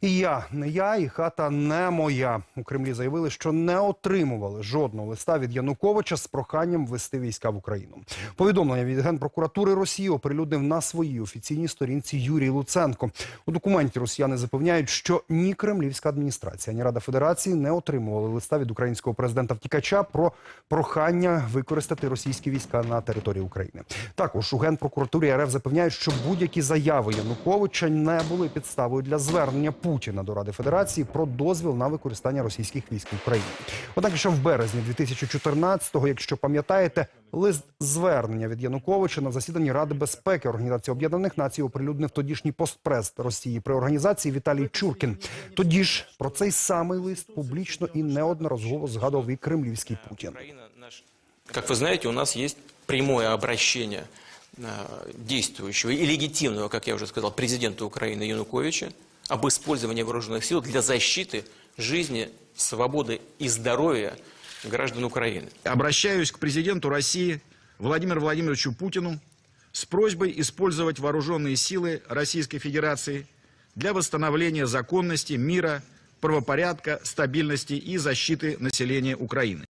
І я не я, і хата не моя. У Кремлі заявили, що не отримували жодного листа від Януковича з проханням ввести війська в Україну. Повідомлення від генпрокуратури Росії оприлюднив на своїй офіційній сторінці Юрій Луценко. У документі росіяни запевняють, що ні Кремлівська адміністрація, ні Рада Федерації не отримували листа від українського президента втікача про прохання використати російські війська на території України. Також у генпрокуратурі РФ запевняють, що будь-які заяви Януковича не були підставою для звернення Путіна до Ради Федерації про дозвіл на використання російських військ в Україні. Однак, ще в березні 2014-го, якщо пам'ятаєте, лист звернення від Януковича на засіданні Ради безпеки Організації Об'єднаних Націй оприлюднив тодішній постпрес Росії при організації Віталій Чуркін. Тоді ж про цей самий лист публічно і неодноразово згадував і кремлівський Путін. Украина наш- Как вы знаете, у нас есть прямое обращение э, действующего и легитимного, как я уже сказал, президента Украины Януковича об использовании вооруженных сил для защиты жизни, свободы и здоровья граждан Украины. Обращаюсь к президенту России Владимиру Владимировичу Путину с просьбой использовать вооруженные силы Российской Федерации для восстановления законности, мира, правопорядка, стабильности и защиты населения Украины.